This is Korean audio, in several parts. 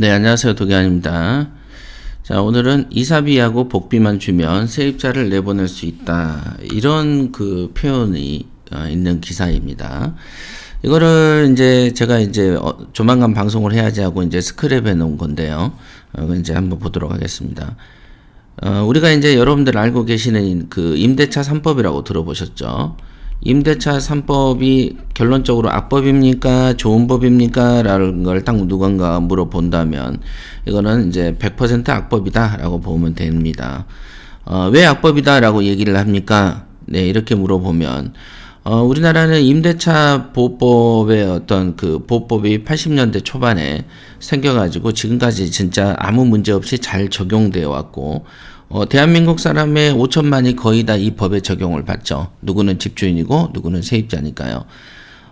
네, 안녕하세요. 도기환입니다. 자, 오늘은 이사비하고 복비만 주면 세입자를 내보낼 수 있다. 이런 그 표현이 어, 있는 기사입니다. 이거를 이제 제가 이제 어, 조만간 방송을 해야지 하고 이제 스크랩해 놓은 건데요. 어, 이제 한번 보도록 하겠습니다. 어, 우리가 이제 여러분들 알고 계시는 그 임대차 3법이라고 들어보셨죠? 임대차 3법이 결론적으로 악법입니까? 좋은 법입니까? 라는 걸 딱 누군가 물어본다면 이거는 이제 100% 악법이다 라고 보면 됩니다. 어, 왜 악법이다 라고 얘기를 합니까? 네, 이렇게 물어보면 어, 우리나라는 임대차 보호법의 어떤 그 보호법이 80년대 초반에 생겨가지고 지금까지 진짜 아무 문제 없이 잘 적용되어 왔고, 어, 대한민국 사람의 5천만이 거의 다 이 법에 적용을 받죠. 누구는 집주인이고, 누구는 세입자니까요.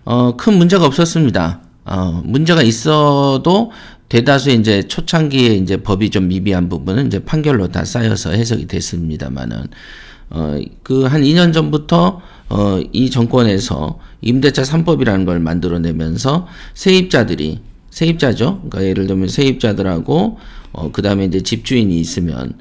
어, 큰 문제가 없었습니다. 어, 문제가 있어도 대다수 이제 초창기에 이제 법이 좀 미비한 부분은 이제 판결로 다 쌓여서 해석이 됐습니다만은, 어, 그 한 2년 전부터 어, 이 정권에서 임대차 3법이라는 걸 만들어내면서 세입자들이 세입자죠. 그러니까 예를 들면 세입자들하고 어, 그다음에 이제 집주인이 있으면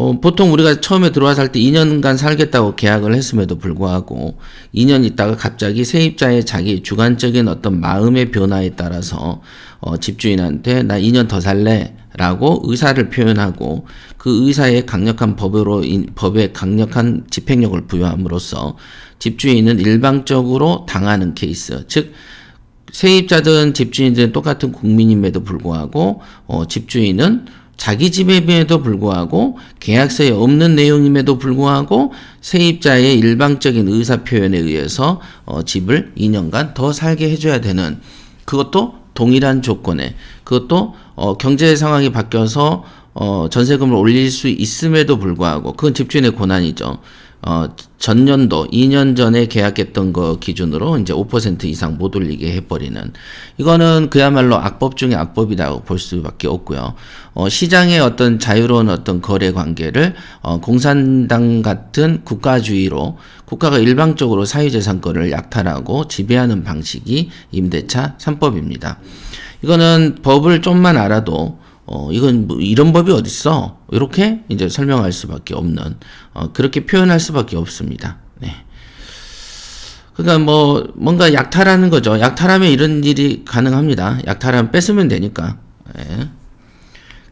어, 보통 우리가 처음에 들어와서 할때 2년간 살겠다고 계약을 했음에도 불구하고 2년 있다가 갑자기 세입자의 자기 주관적인 어떤 마음의 변화에 따라서 어, 집주인한테 나 2년 더 살래? 라고 의사를 표현하고 그 의사의 강력한 법으로 인, 법에 강력한 집행력을 부여함으로써 집주인은 일방적으로 당하는 케이스. 즉 세입자든 집주인든 똑같은 국민임에도 불구하고 어, 집주인은 자기 집임에도 불구하고 계약서에 없는 내용임에도 불구하고 세입자의 일방적인 의사 표현에 의해서 어, 집을 2년간 더 살게 해줘야 되는 그것도 동일한 조건에 그것도 어, 경제 상황이 바뀌어서 어, 전세금을 올릴 수 있음에도 불구하고 그건 집주인의 권한이죠. 어, 전년도 2년 전에 계약했던 거 기준으로 이제 5% 이상 못 올리게 해버리는 이거는 그야말로 악법 중에 악법이라고 볼 수밖에 없고요. 어, 시장의 어떤 자유로운 어떤 거래 관계를 어, 공산당 같은 국가주의로 국가가 일방적으로 사유재산권을 약탈하고 지배하는 방식이 임대차 3법입니다. 이거는 법을 좀만 알아도 어, 이건 뭐 이런 법이 어딨어? 이렇게 이제 설명할 수밖에 없는, 어, 그렇게 표현할 수밖에 없습니다. 네. 그러니까 뭐, 뭔가 약탈하는 거죠. 약탈하면 이런 일이 가능합니다. 약탈하면 뺏으면 되니까. 네.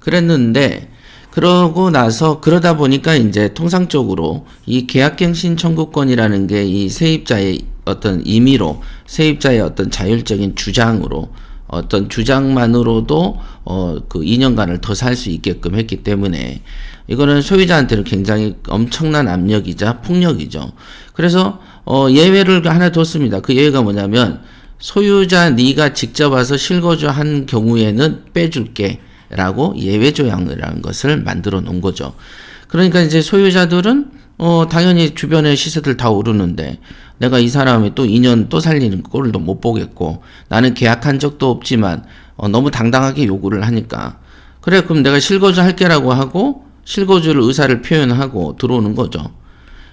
그랬는데, 그러고 나서, 그러다 보니까 이제 통상적으로 이 계약갱신 청구권이라는 게 이 세입자의 어떤 임의로, 세입자의 어떤 자율적인 주장으로, 어떤 주장만으로도 어 그 2년간을 더 살 수 있게끔 했기 때문에 이거는 소유자한테는 굉장히 엄청난 압력이자 폭력이죠. 그래서 어 예외를 하나 뒀습니다. 그 예외가 뭐냐면 소유자 네가 직접 와서 실거주 한 경우에는 빼줄게 라고 예외 조항이라는 것을 만들어 놓은 거죠. 그러니까 이제 소유자들은 어 당연히 주변의 시세들 다 오르는데 내가 이 사람이 또 2년 또 살리는 꼴도 못 보겠고 나는 계약한 적도 없지만 어, 너무 당당하게 요구를 하니까 그래 그럼 내가 실거주 할게라고 하고 실거주를 의사를 표현하고 들어오는 거죠.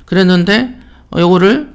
그랬는데 어, 요거를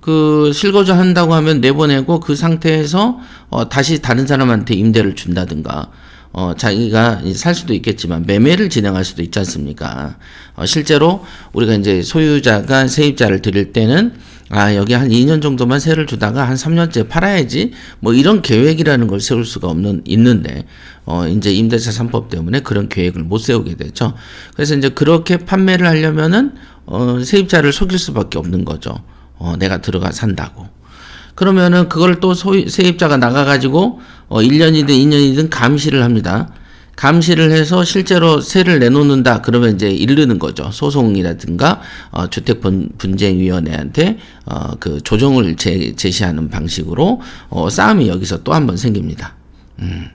그 실거주 한다고 하면 내보내고 그 상태에서 어, 다시 다른 사람한테 임대를 준다든가 어, 자기가 살 수도 있겠지만 매매를 진행할 수도 있지 않습니까? 어, 실제로 우리가 이제 소유자가 세입자를 드릴 때는 아, 여기 한 2년 정도만 세를 주다가 한 3년째 팔아야지 뭐 이런 계획이라는 걸 세울 수가 없는, 있는데, 어, 이제 임대차 3법 때문에 그런 계획을 못 세우게 되죠. 그래서 이제 그렇게 판매를 하려면은, 어, 세입자를 속일 수밖에 없는 거죠. 어, 내가 들어가 산다고. 그러면은 그걸 또 소유, 세입자가 나가가지고, 어, 1년이든 2년이든 감시를 합니다. 감시를 해서 실제로 세를 내놓는다 그러면 이제 이르는 거죠 소송이라든가 어, 주택 분쟁위원회한테 어, 그 조정을 제, 제시하는 방식으로 어, 싸움이 여기서 또 한 번 생깁니다. 음.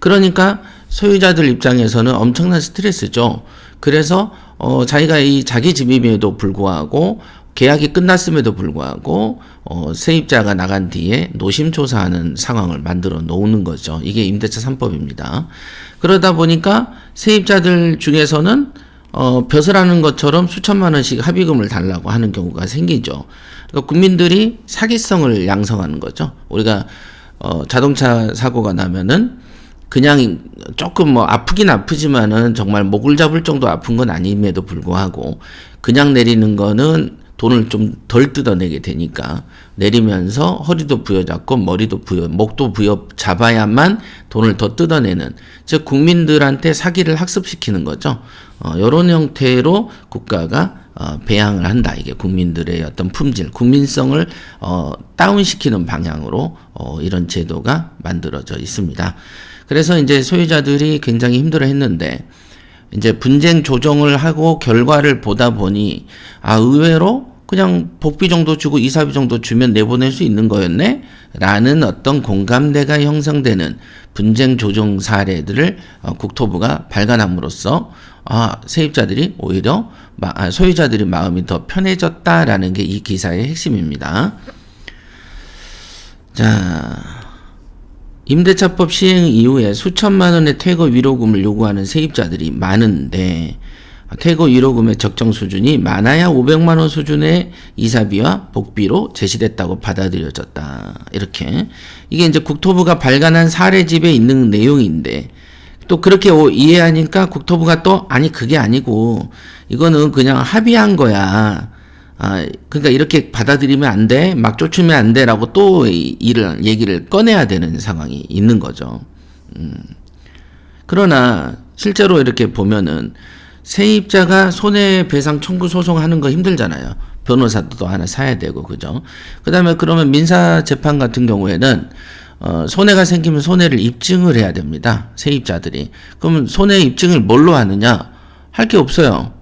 그러니까 소유자들 입장에서는 엄청난 스트레스죠. 그래서 어, 자기가 이 자기 집임에도 불구하고 계약이 끝났음에도 불구하고 어, 세입자가 나간 뒤에 노심초사하는 상황을 만들어 놓는 거죠. 이게 임대차 3법입니다. 그러다 보니까 세입자들 중에서는 어, 벼슬하는 것처럼 수천만 원씩 합의금을 달라고 하는 경우가 생기죠. 그러니까 국민들이 사기성을 양성하는 거죠. 우리가 어, 자동차 사고가 나면은 그냥 조금 뭐 아프긴 아프지만은 정말 목을 잡을 정도 아픈 건 아님에도 불구하고 그냥 내리는 거는 돈을 좀 덜 뜯어내게 되니까 내리면서 허리도 부여잡고 머리도 부여 목도 부여 잡아야만 돈을 더 뜯어내는 즉 국민들한테 사기를 학습시키는 거죠. 어, 이런 형태로 국가가 어, 배양을 한다. 이게 국민들의 어떤 품질, 국민성을 어, 다운시키는 방향으로 어, 이런 제도가 만들어져 있습니다. 그래서 이제 소유자들이 굉장히 힘들어 했는데 이제 분쟁 조정을 하고 결과를 보다 보니 아 의외로 그냥 복비 정도 주고 이사비 정도 주면 내보낼 수 있는 거였네? 라는 어떤 공감대가 형성되는 분쟁 조정 사례들을 어, 국토부가 발간함으로써 아, 세입자들이 오히려 마, 아, 소유자들이 마음이 더 편해졌다라는 게 이 기사의 핵심입니다. 자, 임대차법 시행 이후에 수천만 원의 퇴거 위로금을 요구하는 세입자들이 많은데 퇴거 위로금의 적정 수준이 많아야 500만 원 수준의 이사비와 복비로 제시됐다고 받아들여졌다. 이렇게 이게 이제 국토부가 발간한 사례집에 있는 내용인데 또 그렇게 이해하니까 국토부가 또 아니 그게 아니고 이거는 그냥 합의한 거야. 아, 그러니까 이렇게 받아들이면 안 돼, 막 쫓으면 안 돼라고 또 이를 얘기를 꺼내야 되는 상황이 있는 거죠. 음. 그러나 실제로 이렇게 보면은 세입자가 손해배상 청구 소송하는 거 힘들잖아요. 변호사도 하나 사야 되고 그죠. 그다음에 그러면 민사 재판 같은 경우에는 어, 손해가 생기면 손해를 입증을 해야 됩니다. 세입자들이. 그러면 손해 입증을 뭘로 하느냐? 할 게 없어요.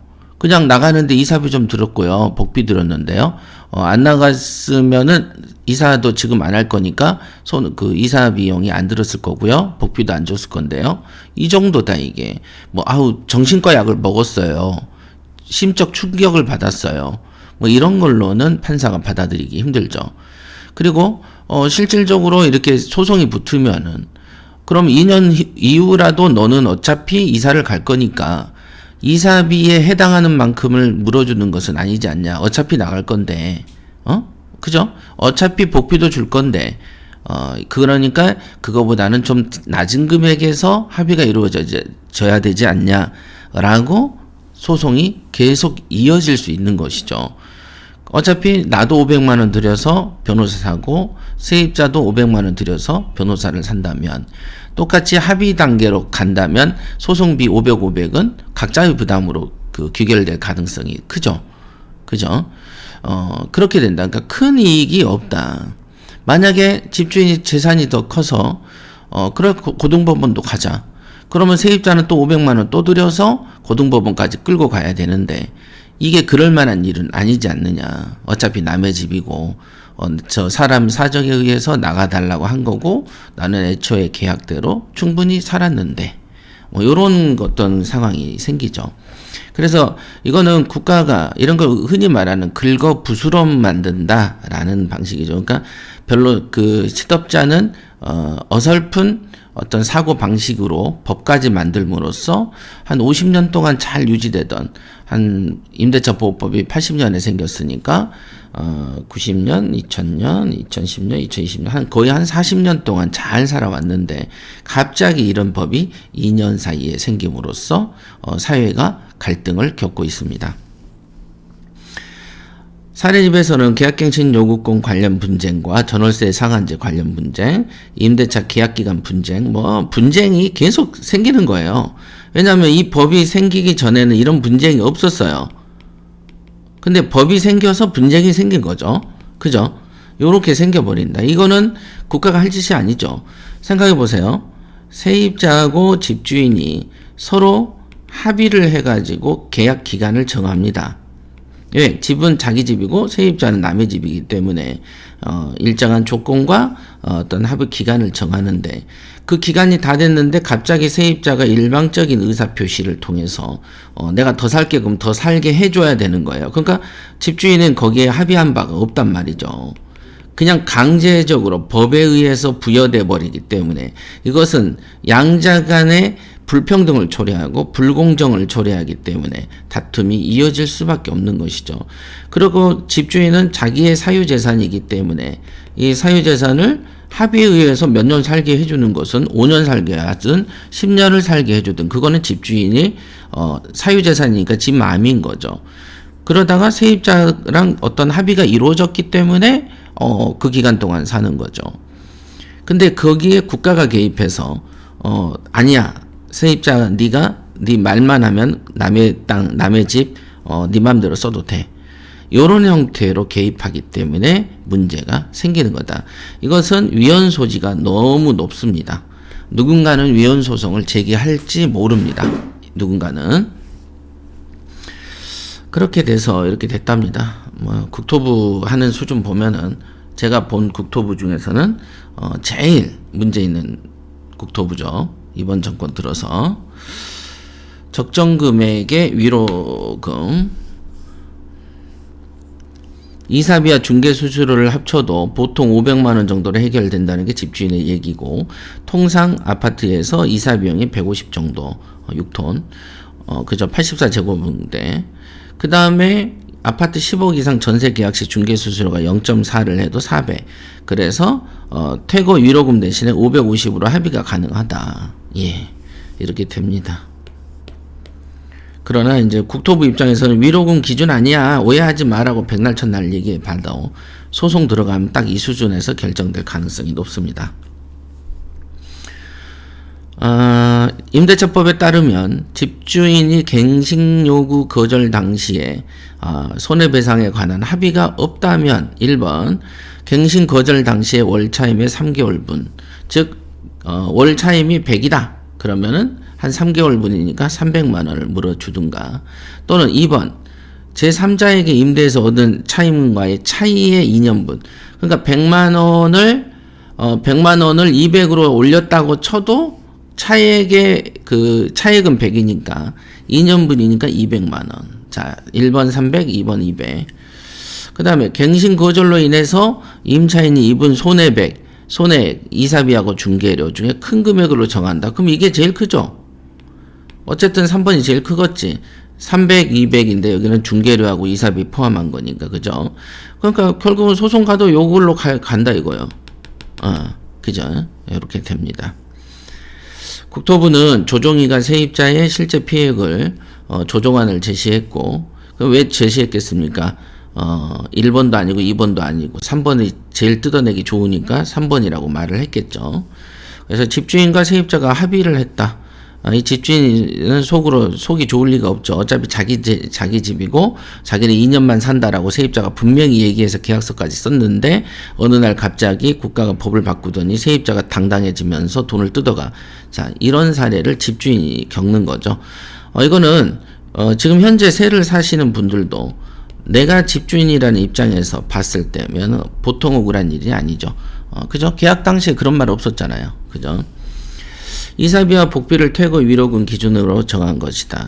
그냥 나가는데 이사비 좀 들었고요. 복비 들었는데요. 어, 안 나갔으면은 이사도 지금 안 할 거니까 손 그 이사 비용이 안 들었을 거고요. 복비도 안 줬을 건데요. 이 정도다 이게. 뭐 아우 정신과 약을 먹었어요. 심적 충격을 받았어요. 뭐 이런 걸로는 판사가 받아들이기 힘들죠. 그리고 어 실질적으로 이렇게 소송이 붙으면은 그럼 2년 이후라도 너는 어차피 이사를 갈 거니까 이사비에 해당하는 만큼을 물어주는 것은 아니지 않냐. 어차피 나갈 건데, 어? 그죠? 어차피 복비도 줄 건데, 어, 그러니까 그거보다는 좀 낮은 금액에서 합의가 이루어져야 되지 않냐라고 소송이 계속 이어질 수 있는 것이죠. 어차피 나도 500만 원 들여서 변호사 사고 세입자도 500만 원 들여서 변호사를 산다면 똑같이 합의 단계로 간다면 소송비 500, 500은 각자의 부담으로 그 귀결될 가능성이 크죠. 그죠? 어, 그렇게 된다. 그러니까 큰 이익이 없다. 만약에 집주인이 재산이 더 커서 어, 그래 고등법원도 가자. 그러면 세입자는 또 500만 원 또 들여서 고등법원까지 끌고 가야 되는데 이게 그럴 만한 일은 아니지 않느냐. 어차피 남의 집이고 어, 저 사람 사정에 의해서 나가달라고 한 거고 나는 애초에 계약대로 충분히 살았는데 뭐 이런 어떤 상황이 생기죠. 그래서 이거는 국가가 이런 걸 흔히 말하는 긁어 부스럼 만든다라는 방식이죠. 그러니까 별로 그 시덥잖은 어, 어설픈 어떤 사고 방식으로 법까지 만들므로써 한 50년 동안 잘 유지되던 한 임대차 보호법이 80년에 생겼으니까 어 90년, 2000년, 2010년, 2020년 한 거의 한 40년 동안 잘 살아왔는데 갑자기 이런 법이 2년 사이에 생김으로써 어 사회가 갈등을 겪고 있습니다. 사례집에서는 계약갱신 요구권 관련 분쟁과 전월세 상한제 관련 분쟁, 임대차 계약기간 분쟁, 뭐 분쟁이 계속 생기는 거예요. 왜냐하면 이 법이 생기기 전에는 이런 분쟁이 없었어요. 근데 법이 생겨서 분쟁이 생긴 거죠. 그죠? 요렇게 생겨버린다. 이거는 국가가 할 짓이 아니죠. 생각해 보세요. 세입자하고 집주인이 서로 합의를 해가지고 계약 기간을 정합니다. 왜? 집은 자기 집이고 세입자는 남의 집이기 때문에 어, 일정한 조건과 어, 어떤 합의 기간을 정하는데 그 기간이 다 됐는데 갑자기 세입자가 일방적인 의사 표시를 통해서 어, 내가 더 살게 그럼 더 살게 해줘야 되는 거예요. 그러니까 집주인은 거기에 합의한 바가 없단 말이죠. 그냥 강제적으로 법에 의해서 부여돼 버리기 때문에 이것은 양자 간의 불평등을 초래하고 불공정을 초래하기 때문에 다툼이 이어질 수밖에 없는 것이죠. 그리고 집주인은 자기의 사유재산이기 때문에 이 사유재산을 합의에 의해서 몇 년 살게 해주는 것은 5년 살게 하든 10년을 살게 해주든 그거는 집주인이 어, 사유재산이니까 집 마음인 거죠. 그러다가 세입자랑 어떤 합의가 이루어졌기 때문에 어, 그 기간 동안 사는 거죠. 근데 거기에 국가가 개입해서 어 아니야 세입자 네가 네 말만 하면 남의 땅 남의 집 어 네 맘대로 써도 돼. 요런 형태로 개입하기 때문에 문제가 생기는 거다. 이것은 위헌 소지가 너무 높습니다. 누군가는 위헌 소송을 제기할지 모릅니다. 누군가는 그렇게 돼서 이렇게 됐답니다. 뭐 국토부 하는 수준 보면은 제가 본 국토부 중에서는 어 제일 문제 있는 국토부죠. 이번 정권 들어서 적정 금액의 위로금 이사비와 중개 수수료를 합쳐도 보통 500만 원 정도로 해결된다는 게 집주인의 얘기고 통상 아파트에서 이사 비용이 150 정도 어, 6톤 어 그죠 84제곱인데 그 다음에 아파트 10억 이상 전세 계약 시 중개 수수료가 0.4를 해도 4배. 그래서 어, 퇴거 위로금 대신에 550으로 합의가 가능하다. 예. 이렇게 됩니다. 그러나 이제 국토부 입장에서는 위로금 기준 아니야. 오해하지 마라고 백날 첫날 얘기해 봐도 소송 들어가면 딱 이 수준에서 결정될 가능성이 높습니다. 어, 임대차법에 따르면 집주인이 갱신 요구 거절 당시에 어, 손해배상에 관한 합의가 없다면 1번 갱신 거절 당시에 월차임의 3개월분 즉 어, 월 차임이 100이다 그러면은 한 3개월 분이니까 300만 원을 물어주든가 또는 2번 제3자에게 임대해서 얻은 차임과의 차이의 2년분 그러니까 100만 원을 어, 100만 원을 200으로 올렸다고 쳐도 차액의 그 차액은 100이니까 2년분이니까 200만 원. 자, 1번 300, 2번 200. 그다음에 갱신 거절로 인해서 임차인이 입은 손해백, 손해액, 이사비하고 중개료 중에 큰 금액으로 정한다. 그럼 이게 제일 크죠. 어쨌든 3번이 제일 크겠지. 300, 200인데 여기는 중개료하고 이사비 포함한 거니까 그죠? 그러니까 결국은 소송 가도 요걸로 가, 간다 이거요. 어, 그죠? 이렇게 됩니다. 국토부는 조정위가 세입자의 실제 피해액을 어, 조정안을 제시했고 왜 제시했겠습니까? 어, 1번도 아니고 2번도 아니고 3번이 제일 뜯어내기 좋으니까 3번이라고 말을 했겠죠. 그래서 집주인과 세입자가 합의를 했다. 아, 이 집주인은 속으로 속이 좋을 리가 없죠. 어차피 자기 제, 자기 집이고 자기는 2년만 산다라고 세입자가 분명히 얘기해서 계약서까지 썼는데 어느 날 갑자기 국가가 법을 바꾸더니 세입자가 당당해지면서 돈을 뜯어가. 자 이런 사례를 집주인이 겪는 거죠. 어, 이거는 어, 지금 현재 세를 사시는 분들도 내가 집주인이라는 입장에서 봤을 때면 보통 억울한 일이 아니죠. 어, 그죠? 계약 당시에 그런 말 없었잖아요. 그죠? 이사비와 복비를 퇴거 위로금 기준으로 정한 것이다.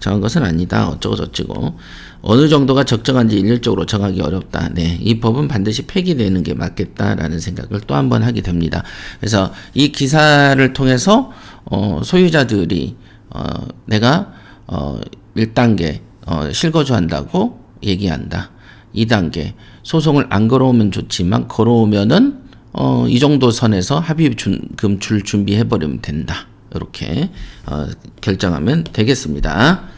정한 것은 아니다. 어쩌고 저쩌고. 어느 정도가 적정한지 일률적으로 정하기 어렵다. 네. 이 법은 반드시 폐기되는 게 맞겠다라는 생각을 또 한 번 하게 됩니다. 그래서 이 기사를 통해서, 어, 소유자들이, 어, 내가, 어, 1단계, 어, 실거주한다고 얘기한다. 2단계, 소송을 안 걸어오면 좋지만, 걸어오면은 어, 이 정도 선에서 합의금 줄 준비해버리면 된다. 이렇게 어, 결정하면 되겠습니다.